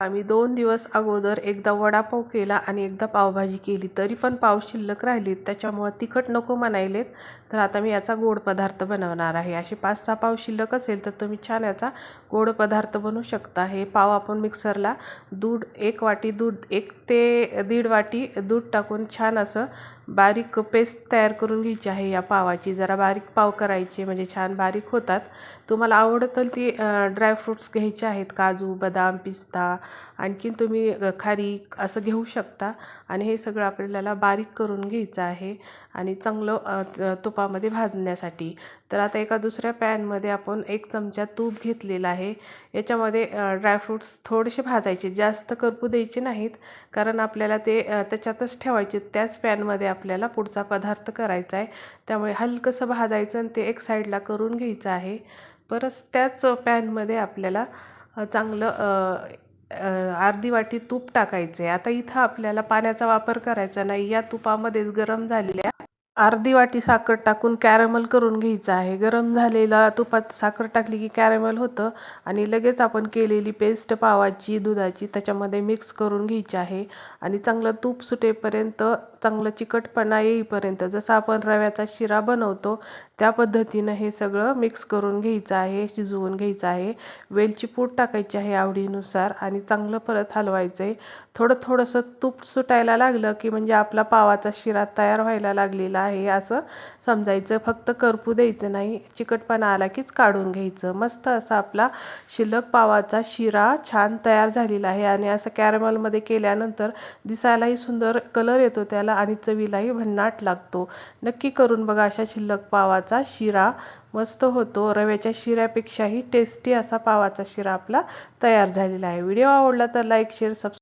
आम्ही दोन दिवस अगोदर एकदा वडापाव केला आणि एकदा पावभाजी केली. तरी पण पाव शिल्लक राहिलीत. त्याच्यामुळं तिखट नको म्हणायलेत. तर आता मी याचा गोड पदार्थ बनवणार आहे. असे पाच सहा पाव शिल्लक असेल तर तुम्ही छान याचा गोड पदार्थ बनवू शकता. हे पाव आपण मिक्सरला दूध एक वाटी दूध एक ते दीड वाटी दूध टाकून छान असं बारीक पेस्ट तयार करून घ्यायची आहे या पावाची. जरा बारीक पाव करायचे म्हणजे छान बारीक होतात. तुम्हाला आवडतं ती ड्रायफ्रूट्स घ्यायचे आहेत. काजू बदाम पिस्ता आणखीन तुम्ही खारीक असं घेऊ शकता. आणि हे सगळं आपल्याला बारीक करून घ्यायचं आहे. आणि चांगलं तुपामध्ये भाजण्यासाठी. तर आता एका दुसऱ्या पॅनमध्ये आपण एक चमचा तूप घेतलेला आहे. याच्यामध्ये ड्रायफ्रूट्स थोडेसे भाजायचे. जास्त करपू द्यायचे नाहीत. कारण आपल्याला ते त्याच्यातच ठेवायचे. त्याच पॅनमध्ये आपल्याला पुढचा पदार्थ करायचा आहे. त्यामुळे हलकंसं भाजायचं आणि ते एक साईडला करून घ्यायचं आहे. परत त्याच पॅनमध्ये आपल्याला चांगलं अर्धी वाटी तूप टाकायचे. आता इथं आपल्याला पाण्याचा वापर करायचा नाही. या तुपामध्येच गरम झालेल्या अर्धी वाटी साखर टाकून कॅरमल करून घ्यायचं आहे. गरम झालेला तुपात साखर टाकली की कॅरमल होतं आणि लगेच आपण केलेली पेस्ट पावाची दुधाची त्याच्यामध्ये मिक्स करून घ्यायची आहे आणि चांगलं तूप सुटेपर्यंत चांगलं चिकटपणा येईपर्यंत जसं आपण रव्याचा शिरा बनवतो त्या पद्धतीनं हे सगळं मिक्स करून घ्यायचं आहे शिजवून घ्यायचं आहे. वेलची पूड टाकायची आहे आवडीनुसार आणि चांगलं परत हलवायचं आहे. थोडं थोडंसं तूप सुटायला लागलं की म्हणजे आपला पावाचा शिरा तयार व्हायला लागलेला आहे असं समजायचं. फक्त करपू द्यायचं नाही. चिकटपणा आला कीच काढून घ्यायचं. मस्त असा आपला शिल्लक पावाचा शिरा छान तयार झालेला आहे आणि असं कॅरमलमध्ये केल्यानंतर दिसायलाही सुंदर कलर येतो त्याला आणि चवीलाही भन्नाट लागतो. नक्की करून बघा अशा शिल्लक पावाचा शिरा. मस्त होतो. रव्याच्या शिऱ्यापेक्षाही टेस्टी असा पावाचा शिरा आपला तयार झालेला आहे. व्हिडिओ आवडला तर लाईक शेअर सबस्क्राईब